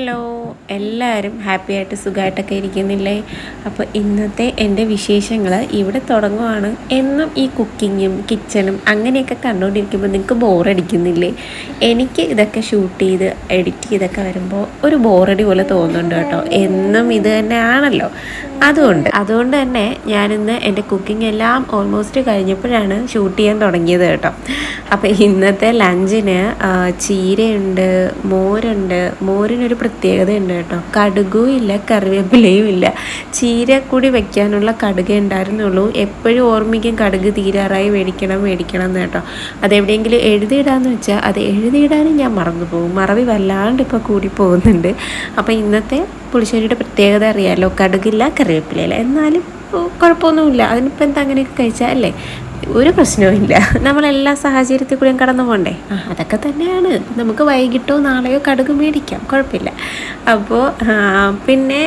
Hello എല്ലാവരും happy ആയിട്ട് സുഖമായിട്ടൊക്കെ ഇരിക്കുന്നില്ലേ? അപ്പോൾ ഇന്നത്തെ എന്റെ വിശേഷങ്ങൾ ഇവിടെ തുടങ്ങുവാണ്. എന്നും ഈ കുക്കിങ്ങും കിച്ചണും അങ്ങനെയൊക്കെ കണ്ടുകൊണ്ടിരിക്കുമ്പോൾ നിങ്ങൾക്ക് ബോറടിക്കുന്നില്ലേ? എനിക്ക് ഇതൊക്കെ ഷൂട്ട് ചെയ്ത് എഡിറ്റ് ചെയ്തൊക്കെ വരുമ്പോൾ ഒരു ബോറടി പോലെ തോന്നുന്നുണ്ട് കേട്ടോ. എന്നും ഇത് തന്നെയാണല്ലോ. അതുകൊണ്ട് അതുകൊണ്ട് തന്നെ ഞാനിന്ന് എന്റെ കുക്കിംഗ് എല്ലാം ഓൾമോസ്റ്റ് കഴിഞ്ഞപ്പോഴാണ് ഷൂട്ട് ചെയ്യാൻ തുടങ്ങിയത് കേട്ടോ. അപ്പോൾ ഇന്നത്തെ ലഞ്ചിന് ചീരയുണ്ട് മോരുണ്ട്. മോരിനൊരു പ്രത്യേകതയുണ്ട് കേട്ടോ. കടുകും ഇല്ല കറിവേപ്പിലയും ഇല്ല. ചീര കൂടി വെക്കാനുള്ള കടുക് ഉണ്ടായിരുന്നുള്ളൂ. എപ്പോഴും ഓർമ്മിക്കും കടുക് തീരാറായി മേടിക്കണം മേടിക്കണം എന്ന് കേട്ടോ. അതെവിടെയെങ്കിലും എഴുതിയിടാന്ന് വെച്ചാൽ അത് എഴുതിയിടാനും ഞാൻ മറന്നു പോകും. മറവി വല്ലാണ്ട് ഇപ്പോൾ കൂടി പോകുന്നുണ്ട്. അപ്പോൾ ഇന്നത്തെ പുളിശ്ശേരിയുടെ പ്രത്യേകത അറിയാമല്ലോ കടുകില്ല കറിവേപ്പിലയില്ല. എന്നാലും കുഴപ്പമൊന്നുമില്ല. അതിനിപ്പോൾ എന്താ അങ്ങനെയൊക്കെ കഴിച്ചാൽ അല്ലേ? ഒരു പ്രശ്നവുമില്ല നമ്മളെല്ലാ സാഹചര്യത്തിൽ കൂടെയും കടന്നു പോകണ്ടേ ആ അതൊക്കെ തന്നെയാണ്. നമുക്ക് വൈകിട്ടോ നാളെയോ കടുക് മേടിക്കാം. കുഴപ്പമില്ല. അപ്പോൾ പിന്നെ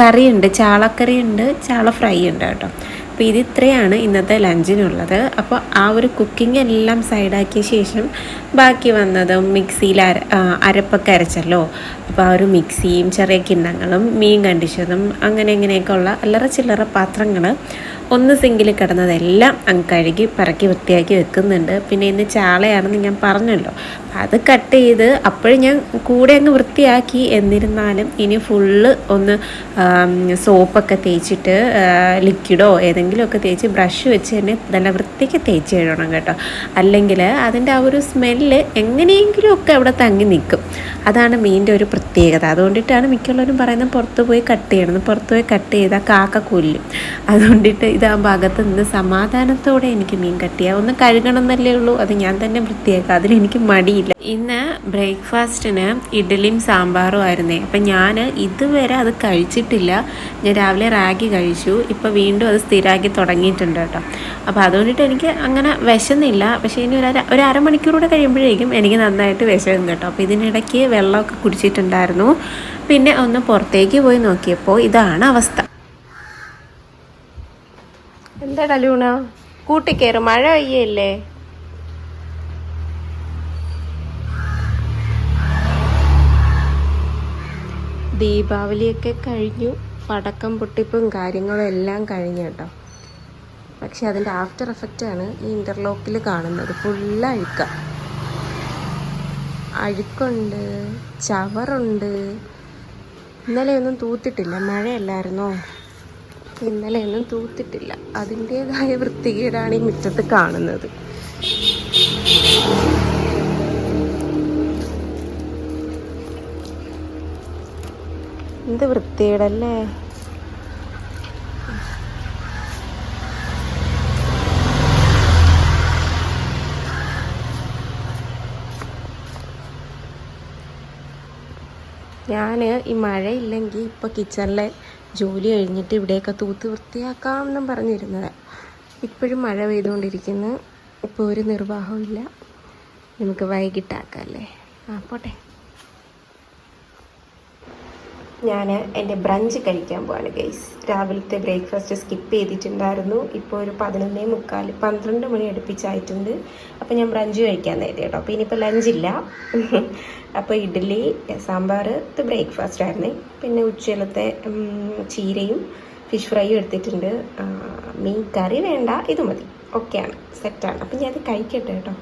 കറിയുണ്ട്. ചാളക്കറിയുണ്ട്. ചാള ഫ്രൈ ഉണ്ട് കേട്ടോ. അപ്പോൾ ഇത് ഇത്രയാണ് ഇന്നത്തെ ലഞ്ചിനുള്ളത്. അപ്പോൾ ആ ഒരു കുക്കിംഗ് എല്ലാം സൈഡാക്കിയ ശേഷം ബാക്കി വന്നത് മിക്സിയിൽ അര അരപ്പൊക്കെ അരച്ചല്ലോ. അപ്പോൾ ആ ഒരു മിക്സിയും ചെറിയ കിണ്ണങ്ങളും മീൻ കണ്ടിച്ചതും അങ്ങനെ ഇങ്ങനെയൊക്കെ ഉള്ള അല്ലറ ചില്ലറ പാത്രങ്ങൾ ഒന്ന് സിങ്കിൽ കിടന്നതെല്ലാം അങ്ങ് കഴുകി പറക്കി വൃത്തിയാക്കി വെക്കുന്നുണ്ട്. പിന്നെ ഇന്ന് ചാളയാണെന്ന് ഞാൻ പറഞ്ഞല്ലോ. അത് കട്ട് ചെയ്ത് അപ്പോഴും ഞാൻ കൂടെ അങ്ങ് വൃത്തിയാക്കി. എന്നിരുന്നാലും ഇനി ഫുള്ള് ഒന്ന് സോപ്പൊക്കെ തേച്ചിട്ട് ലിക്വിഡോ ഏതെങ്കിലുമൊക്കെ തേച്ച് ബ്രഷ് വെച്ച് തന്നെ നല്ല വൃത്തിക്ക് തേച്ച് കഴുകണം കേട്ടോ. അല്ലെങ്കിൽ അതിന്റെ ആ ഒരു സ്മെല്ല് എങ്ങനെയെങ്കിലുമൊക്കെ അവിടെ തങ്ങി നിൽക്കും. അതാണ് മീനിന്റെ ഒരു പ്രത്യേകത. അതുകൊണ്ടിട്ടാണ് മിക്കുള്ളവരും പറയുന്നത് പുറത്ത് പോയി കട്ട് ചെയ്യണം. പുറത്ത് പോയി കട്ട് ചെയ്താൽ കാക്ക കൊല്ലും. അതുകൊണ്ടിട്ട് ഇതാ ഭാഗത്ത് നിന്ന് സമാധാനത്തോടെ എനിക്ക് മീൻ കട്ട് ചെയ്യാം. ഒന്ന് കഴുകണം എന്നല്ലേ ഉള്ളൂ. അത് ഞാൻ തന്നെ വൃത്തിയാക്കാം. അതിലെനിക്ക് മടിയില്ല. ഇന്ന് ബ്രേക്ക്ഫാസ്റ്റിന് ഇഡ്ഡലിയും സാമ്പാറും ആയിരുന്നേ. അപ്പം ഞാൻ ഇതുവരെ അത് കഴിച്ചിട്ടില്ല. ഞാൻ രാവിലെ റാഗി കഴിച്ചു. ഇപ്പോൾ വീണ്ടും അത് സ്ഥിരമാക്കി തുടങ്ങിയിട്ടുണ്ട് കേട്ടോ. അപ്പോൾ അതുകൊണ്ടിട്ട് എനിക്ക് അങ്ങനെ വിശന്നില്ല. പക്ഷേ ഇനി ഒരു ഒരു അരമണിക്കൂറൂടെ കഴിയുമ്പോഴേക്കും എനിക്ക് നന്നായിട്ട് വിശന്നു കേട്ടോ. അപ്പോൾ ഇതിനിടയ്ക്ക് വെള്ളമൊക്കെ കുടിച്ചിട്ടുണ്ടായിരുന്നു. പിന്നെ ഒന്ന് പുറത്തേക്ക് പോയി നോക്കിയപ്പോൾ ഇതാണ് അവസ്ഥ. എന്താടാ ലൂണ? കൂട്ടിക്കയറ് മഴ പെയ്യല്ലേ? ദീപാവലിയൊക്കെ കഴിഞ്ഞു. പടക്കം പൊട്ടിപ്പും കാര്യങ്ങളും എല്ലാം കഴിഞ്ഞു കേട്ടോ. പക്ഷെ അതിന്റെ ആഫ്റ്റർ എഫക്റ്റാണ് ഈ ഇന്റർലോക്കിൽ കാണുന്നത്. ഫുള്ള് അഴുക്ക. അഴുക്കുണ്ട് ചവറുണ്ട്. ഇന്നലെയൊന്നും തൂത്തിട്ടില്ല. മഴയല്ലായിരുന്നോ? ഇന്നലെയൊന്നും തൂത്തിട്ടില്ല. അതിന്റേതായ വൃത്തികേടാണ് ഈ മുറ്റത്ത് കാണുന്നത്. എന്ത് വൃത്തികേടല്ലേ? ഞാൻ ഈ മഴയില്ലെങ്കിൽ ഇപ്പോൾ കിച്ചണിലെ ജോലി കഴിഞ്ഞിട്ട് ഇവിടെയൊക്കെ തൂത്ത് വൃത്തിയാക്കാം എന്നും പറഞ്ഞിരുന്നത്. ഇപ്പോഴും മഴ പെയ്തുകൊണ്ടിരിക്കുന്നു. ഇപ്പോൾ ഒരു നിർവാഹവും ഇല്ല നമുക്ക് വൈകിട്ടാക്കാം അല്ലേ? ആ പോട്ടെ. ഞാൻ എന്റെ ബ്രഞ്ച് കഴിക്കാൻ പോവാണ് ഗൈസ് രാവിലത്തെ ബ്രേക്ക്ഫാസ്റ്റ് സ്കിപ്പ് ചെയ്തിട്ടുണ്ടായിരുന്നു. ഇപ്പോൾ ഒരു പതിനൊന്നേ മുക്കാൽ പന്ത്രണ്ട് മണി അടുപ്പിച്ചായിട്ടുണ്ട്. അപ്പോൾ ഞാൻ ബ്രഞ്ച് കഴിക്കാൻ നേരത്തെ കേട്ടോ. അപ്പോൾ ഇനിയിപ്പോൾ ലഞ്ചില്ല അപ്പോൾ ഇഡ്ഡലി സാമ്പാർ ഇത് ബ്രേക്ക്ഫാസ്റ്റ് ആയിരുന്നു. പിന്നെ ഉച്ചയിലത്തെ ചീരയും ഫിഷ് ഫ്രൈയും എടുത്തിട്ടുണ്ട്. മീൻ കറി വേണ്ട ഇത് മതി. ഓക്കെയാണ് സെറ്റാണ് അപ്പോൾ ഞാൻ കഴിക്കട്ടെ കേട്ടോ.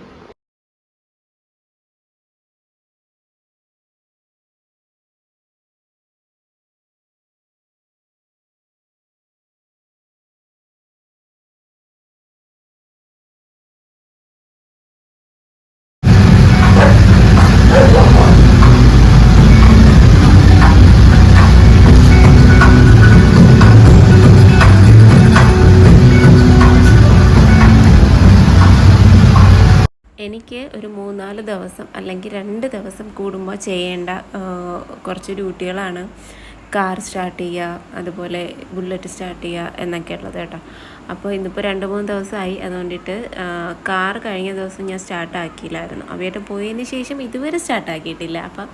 മൂന്നാൽ ദിവസം അല്ലെങ്കിൽ രണ്ട് ദിവസം കൂടുമ്പോൾ ചെയ്യേണ്ട കുറച്ച് ഡ്യൂട്ടികളാണ്. കാർ സ്റ്റാർട്ട് ചെയ്യുക അതുപോലെ ബുള്ളറ്റ് സ്റ്റാർട്ട് ചെയ്യുക എന്നൊക്കെ ഉള്ളത് കേട്ടോ. അപ്പോൾ ഇന്നിപ്പോൾ രണ്ട് മൂന്ന് ദിവസമായി അതുകൊണ്ടിട്ട് കാർ കഴിഞ്ഞ ദിവസം ഞാൻ സ്റ്റാർട്ടാക്കിയില്ലായിരുന്നു. അവയായിട്ട് പോയതിന് ശേഷം ഇതുവരെ സ്റ്റാർട്ടാക്കിയിട്ടില്ല. അപ്പം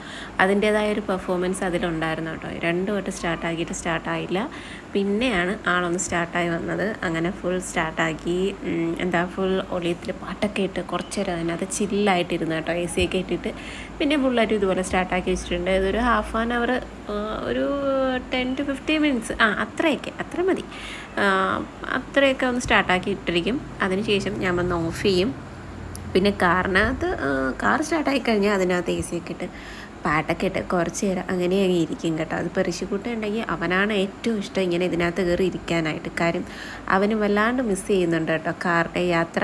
അതിന്റേതായ ഒരു പെർഫോമൻസ് അതിലുണ്ടായിരുന്നു കേട്ടോ. രണ്ട് വട്ടം സ്റ്റാർട്ടാക്കിയിട്ട് സ്റ്റാർട്ടായില്ല. പിന്നെയാണ് ആളൊന്ന് സ്റ്റാർട്ടായി വന്നത്. അങ്ങനെ ഫുൾ സ്റ്റാർട്ടാക്കി എന്താ ഫുൾ ഒളിയത്തിൽ പാട്ടൊക്കെ ഇട്ട് കുറച്ച് നേരം അതിനകത്ത് ചില്ലായിട്ടിരുന്നു കേട്ടോ. എ സി ഒക്കെ ഇട്ടിട്ട്. പിന്നെ ഫുള്ളായിട്ട് ഇതുപോലെ സ്റ്റാർട്ടാക്കി വെച്ചിട്ടുണ്ട്. ഇതൊരു ഹാഫ് ആൻ അവർ ഒരു ടെൻ ടു ഫിഫ്റ്റീൻ മിനിറ്റ്സ് ആ അത്രയൊക്കെ അത്ര മതി. അത്രയൊക്കെ ഒന്ന് സ്റ്റാർട്ടാക്കി ഇട്ടിരിക്കും. അതിനുശേഷം ഞാൻ വന്ന് ഓഫ് ചെയ്യും. പിന്നെ കാറിനകത്ത് കാർ സ്റ്റാർട്ടായി കഴിഞ്ഞാൽ അതിനകത്ത് എ സി ഒക്കെ ഇട്ട് പാട്ടൊക്കെ ഇട്ട് കുറച്ച് നേരം അങ്ങനെ അങ്ങ് ഇരിക്കും കേട്ടോ. അതിപ്പോൾ ഋഷിക്കുട്ടൻ ഉണ്ടെങ്കിൽ അവനാണ് ഏറ്റവും ഇഷ്ടം ഇങ്ങനെ ഇതിനകത്ത് കയറി ഇരിക്കാനായിട്ട്. കാര്യം അവന് വല്ലാണ്ട് മിസ് ചെയ്യുന്നുണ്ട് കേട്ടോ കാറിന്റെ യാത്ര.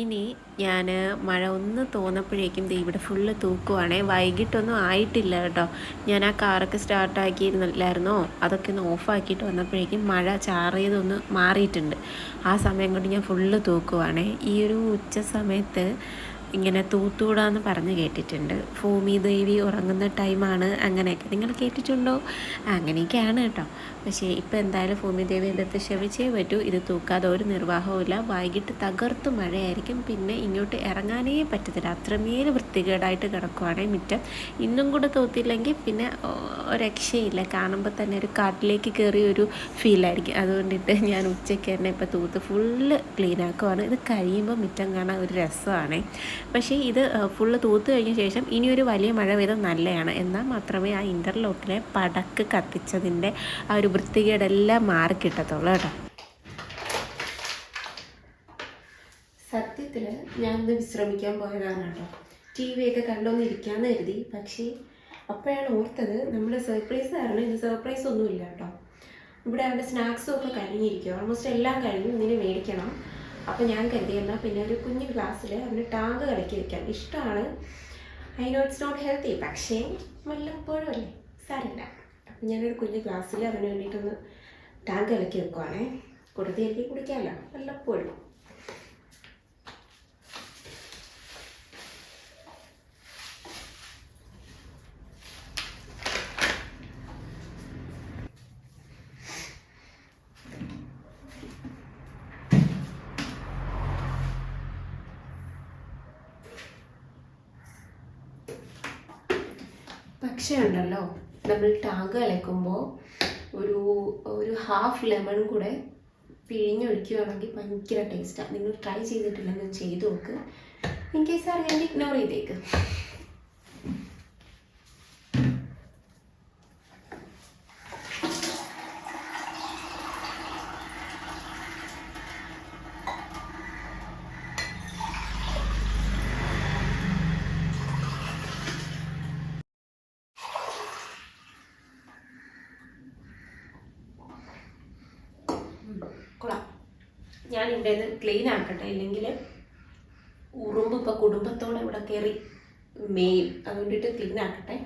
ഇനി ഞാൻ മഴ ഒന്ന് തോന്നപ്പോഴേക്കും ഇവിടെ ഫുള്ള് തൂക്കുവാണേ. വൈകിട്ടൊന്നും ആയിട്ടില്ല കേട്ടോ. ഞാൻ ആ കാറൊക്കെ സ്റ്റാർട്ടാക്കിയിരുന്നില്ലായിരുന്നോ അതൊക്കെ ഒന്ന് ഓഫാക്കിയിട്ട് വന്നപ്പോഴേക്കും മഴ ചാറിയതൊന്ന് മാറിയിട്ടുണ്ട്. ആ സമയം കൊണ്ട് ഞാൻ ഫുള്ള് തൂക്കുവാണേ. ഈ ഒരു ഉച്ച സമയത്ത് ഇങ്ങനെ തൂത്തൂടാന്ന് പറഞ്ഞ് കേട്ടിട്ടുണ്ട്. ഭൂമി ദേവി ഉറങ്ങുന്ന ടൈമാണ് അങ്ങനെയൊക്കെ. നിങ്ങൾ കേട്ടിട്ടുണ്ടോ? അങ്ങനെയൊക്കെയാണ് കേട്ടോ. പക്ഷേ ഇപ്പോൾ എന്തായാലും ഭൂമി ദേവി എടുത്ത് ക്ഷമിച്ചേ പറ്റൂ. ഇത് തൂക്കാതെ ഒരു നിർവാഹവുമില്ല. വൈകിട്ട് തകർത്ത് മഴയായിരിക്കും. പിന്നെ ഇങ്ങോട്ട് ഇറങ്ങാനേ പറ്റത്തില്ല. അത്രമേൽ വൃത്തികേടായിട്ട് കിടക്കുവാണേ മുറ്റം. ഇന്നും കൂടെ തൂത്തില്ലെങ്കിൽ പിന്നെ രക്ഷയില്ല കാണുമ്പോൾ തന്നെ ഒരു കാട്ടിലേക്ക് കയറിയ ഒരു ഫീലായിരിക്കും. അതുകൊണ്ടിട്ട് ഞാൻ ഉച്ചയ്ക്ക് തന്നെ ഇപ്പോൾ തൂത്ത് ഫുള്ള് ക്ലീൻ ആക്കുവാണ് ഇത് കഴിയുമ്പോൾ മുറ്റം കാണാൻ ഒരു രസമാണ്. പക്ഷേ ഇത് ഫുള്ള് തൂത്ത് കഴിഞ്ഞ ശേഷം ഇനിയൊരു വലിയ മഴ പെയ്താൽ നല്ലതാണ് എന്നാൽ മാത്രമേ ആ ഇന്റർലോക്കിലെ പടക്ക് കത്തിച്ചതിന്റെ ആ ഒരു വൃത്തികേടെല്ലാം മാറി കിട്ടത്തുള്ളൂ കേട്ടോ. സത്യത്തിൽ ഞാനൊന്ന് വിശ്രമിക്കാൻ പോയതാണ് കേട്ടോ. ടി വി ഒക്കെ കണ്ടൊന്ന് ഇരിക്കാമെന്ന് കരുതി. പക്ഷേ അപ്പോഴാണ് ഓർത്തത് നമ്മുടെ സർപ്രൈസ് കാരണം ഇത് സർപ്രൈസ് ഒന്നുമില്ല കേട്ടോ. ഇവിടെ അവിടെ സ്നാക്സും ഒക്കെ കഴിഞ്ഞിരിക്കും ഓൾമോസ്റ്റ് എല്ലാം കഴിഞ്ഞു ഇതിന് മേടിക്കണം. അപ്പോൾ ഞാൻ കരുതി എന്നാൽ പിന്നെ ഒരു കുഞ്ഞു ഗ്ലാസ്സിൽ അവന് ടാങ്ക് കലക്കി വെക്കാം ഇഷ്ടമാണ് I know it's not healthy പക്ഷേ വല്ലപ്പോഴും അല്ലേ? സാരില്ല അപ്പം ഞാനൊരു കുഞ്ഞു ഗ്ലാസ്സിൽ അവന് വേണ്ടിയിട്ടൊന്ന് ടാങ്ക് കലക്കി വെക്കുവാണേ. കൊടുത്ത് എനിക്ക് കുടിക്കാമല്ലോ വല്ലപ്പോഴും. പക്ഷേ ഉണ്ടല്ലോ നമ്മൾ ടാങ്ക് കലക്കുമ്പോൾ ഒരു ഒരു ഹാഫ് ലെമൺ കൂടെ പിഴിഞ്ഞൊഴിക്കുകയാണെങ്കിൽ ഭയങ്കര ടേസ്റ്റാണ് നിങ്ങൾ ട്രൈ ചെയ്തിട്ടില്ലെങ്കിൽ ചെയ്തു നോക്ക്. ഇൻ കേസ് അറിയാമെങ്കിൽ ഇഗ്നോർ ചെയ്തേക്ക്. ഞാൻ ഇവിടെ ഇത് ക്ലീൻ ആക്കട്ടെ. ഇല്ലെങ്കിൽ ഉറുമ്പ് ഇപ്പോൾ കുടുംബത്തോടെ ഇവിടെ കയറി മെയിൻ അതുകൊണ്ടിട്ട് ക്ലീൻ ആക്കട്ടെ.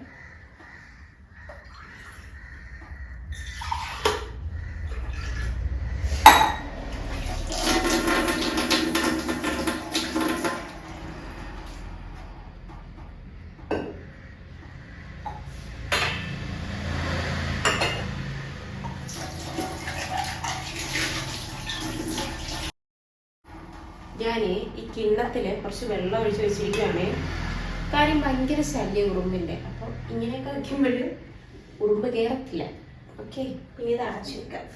ഞാൻ ഈ കിണ്ണത്തിൽ കുറച്ച് വെള്ളം ഒഴിച്ച് വെച്ചിരിക്കുകയാണ് കാര്യം ഭയങ്കര ശല്യം ഉറുമ്പിന്റെ അപ്പോൾ ഇങ്ങനെയൊക്കെ വയ്ക്കുമ്പോൾ ഉറുമ്പ് കയറത്തില്ല ഓക്കെ ഇനി ഇത് അടച്ചു വെക്കാം.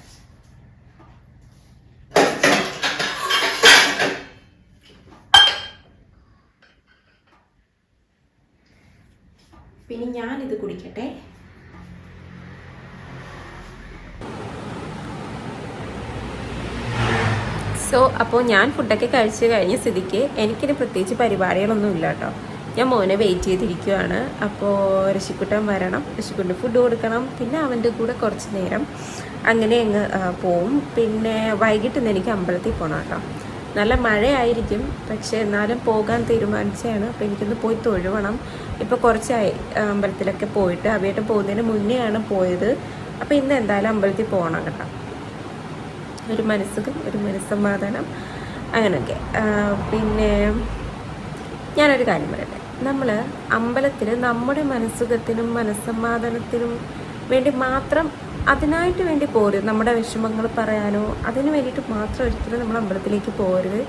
പിന്നെ ഞാനിത് കുടിക്കട്ടെ. സോ അപ്പോൾ ഞാൻ ഫുഡൊക്കെ കഴിച്ച് കഴിഞ്ഞ സ്ഥിതിക്ക് എനിക്കിന് പ്രത്യേകിച്ച് പരിപാടികളൊന്നും ഇല്ല കേട്ടോ. ഞാൻ മോനെ വെയിറ്റ് ചെയ്തിരിക്കുവാണ്. അപ്പോൾ ഋഷിക്കുട്ടൻ വരണം. ഋഷിക്കുട്ടൻ ഫുഡ് കൊടുക്കണം. പിന്നെ അവന്റെ കൂടെ കുറച്ച് നേരം അങ്ങനെ അങ്ങ് പോവും. പിന്നെ വൈകിട്ട് ഇന്ന് എനിക്ക് അമ്പലത്തിൽ പോകണം കേട്ടോ. നല്ല മഴയായിരിക്കും. പക്ഷേ എന്നാലും പോകാൻ തീരുമാനിച്ചതാണ്. അപ്പോൾ എനിക്കൊന്ന് പോയി തൊഴുവണം. ഇപ്പോൾ കുറച്ചായി അമ്പലത്തിലൊക്കെ പോയിട്ട് അവയായിട്ട് പോകുന്നതിന് മുന്നെയാണ് പോയത്. അപ്പോൾ ഇന്ന് എന്തായാലും അമ്പലത്തിൽ പോകണം കേട്ടോ. ഒരു മനസ്സുഖം ഒരു മനസ്സമാധാനം അങ്ങനെയൊക്കെ. പിന്നെ ഞാനൊരു കാര്യം പറയട്ടെ. നമ്മൾ അമ്പലത്തിൽ നമ്മുടെ മനസ്സുഖത്തിനും മനസ്സമാധാനത്തിനും വേണ്ടി മാത്രം അതിനായിട്ട് വേണ്ടി പോരും. നമ്മുടെ വിഷമങ്ങൾ പറയാനോ അതിന് വേണ്ടിയിട്ട് മാത്രം ഒരിക്കലും നമ്മൾ അമ്പലത്തിലേക്ക് പോരുത്.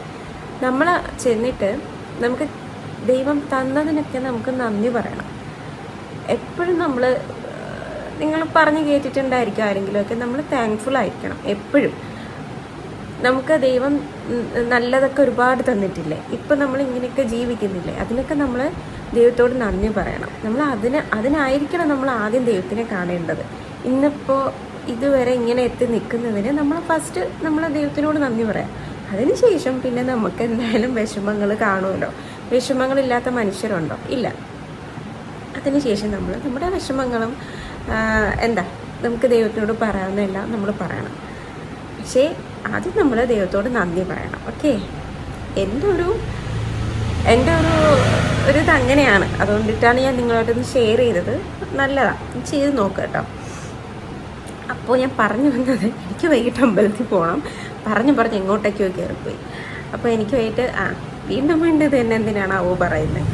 നമ്മൾ ചെന്നിട്ട് നമുക്ക് ദൈവം തന്നതിനൊക്കെ നമുക്ക് നന്ദി പറയണം. എപ്പോഴും നമ്മൾ നിങ്ങൾ പറഞ്ഞു കേട്ടിട്ടുണ്ടായിരിക്കും ആരെങ്കിലുമൊക്കെ നമ്മൾ താങ്ക്ഫുൾ ആയിരിക്കണം എപ്പോഴും. നമുക്ക് ദൈവം നല്ലതൊക്കെ ഒരുപാട് തന്നിട്ടില്ലേ? ഇപ്പം നമ്മൾ ഇങ്ങനെയൊക്കെ ജീവിക്കുന്നില്ലേ? അതിനൊക്കെ നമ്മൾ ദൈവത്തോട് നന്ദി പറയണം. നമ്മൾ അതിന് അതിനായിരിക്കണം നമ്മൾ ആദ്യം ദൈവത്തിനെ കാണേണ്ടത്. ഇന്നിപ്പോൾ ഇതുവരെ ഇങ്ങനെ എത്തി നിൽക്കുന്നതിന് നമ്മൾ ഫസ്റ്റ് നമ്മൾ ദൈവത്തിനോട് നന്ദി പറയാം. അതിനുശേഷം പിന്നെ നമുക്ക് എന്തായാലും വിഷമങ്ങൾ കാണുമല്ലോ. വിഷമങ്ങളില്ലാത്ത മനുഷ്യരുണ്ടോ? ഇല്ല. അതിനുശേഷം നമ്മൾ നമ്മുടെ വിഷമങ്ങളും എന്താ? നമുക്ക് ദൈവത്തിനോട് പറയാവുന്നതെല്ലാം നമ്മൾ പറയണം. പക്ഷേ ആദ്യം നമ്മൾ ദൈവത്തോട് നന്ദി പറയണം ഓക്കെ എന്റെ ഒരു എന്റെ ഒരു ഒരു ഇത് അങ്ങനെയാണ് അതുകൊണ്ടിട്ടാണ് ഞാൻ നിങ്ങളോടൊന്ന് ഷെയർ ചെയ്തത്. നല്ലതാണ് ചെയ്ത് നോക്കുക കേട്ടോ. അപ്പോൾ ഞാൻ പറഞ്ഞു വന്നത് എനിക്ക് വൈകിട്ട് അമ്പലത്തിൽ പോകണം പറഞ്ഞു പറഞ്ഞ് എങ്ങോട്ടേക്കോ കയറിപ്പോയി. അപ്പോൾ എനിക്ക് വൈകിട്ട് ആ വീണ്ടും വീണ്ടും ഇത് തന്നെ എന്തിനാണാവോ പറയുന്നത്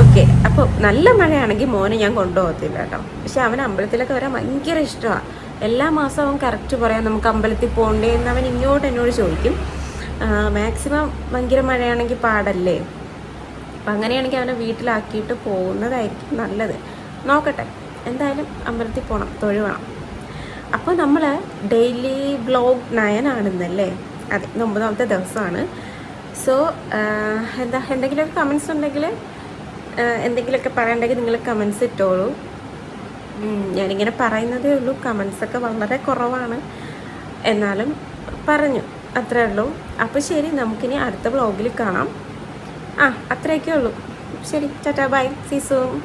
ഓക്കെ അപ്പോൾ നല്ല മഴയാണെങ്കിൽ മോനെ ഞാൻ കൊണ്ടുപോകത്തില്ല കേട്ടോ. പക്ഷെ അവൻ അമ്പലത്തിലൊക്കെ വരാൻ ഭയങ്കര ഇഷ്ടമാണ് എല്ലാ മാസവും അവൻ കറക്റ്റ് പറയാം. നമുക്ക് അമ്പലത്തിൽ പോകണ്ടേ എന്ന് അവൻ ഇങ്ങോട്ട് എന്നോട് ചോദിക്കും. മാക്സിമം ഭയങ്കര മഴയാണെങ്കിൽ പാടല്ലേ? അപ്പം അങ്ങനെയാണെങ്കിൽ അവനെ വീട്ടിലാക്കിയിട്ട് പോകുന്നതായിരിക്കും നല്ലത്. നോക്കട്ടെ. എന്തായാലും അമ്പലത്തിൽ പോകണം തൊഴുവണം. അപ്പോൾ നമ്മൾ ഡെയിലി ബ്ലോഗ് നയനാണെന്നല്ലേ? അതെ ഒമ്പതാമത്തെ ദിവസമാണ്. സോ എന്താ എന്തെങ്കിലുമൊക്കെ കമൻസ് ഉണ്ടെങ്കിൽ എന്തെങ്കിലുമൊക്കെ പറയണ്ടെങ്കിൽ നിങ്ങൾ കമൻസ് ഇട്ടോളൂ. ഞാനിങ്ങനെ പറയുന്നതേ ഉള്ളൂ. കമൻസൊക്കെ വളരെ കുറവാണ്. എന്നാലും പറഞ്ഞു. അത്രേ ഉള്ളൂ. അപ്പോൾ ശരി നമുക്കിനി അടുത്ത വ്ളോഗിൽ കാണാം. ആ അത്രയൊക്കെ ഉള്ളൂ. ശരി ടാറ്റാ ബൈ സീസു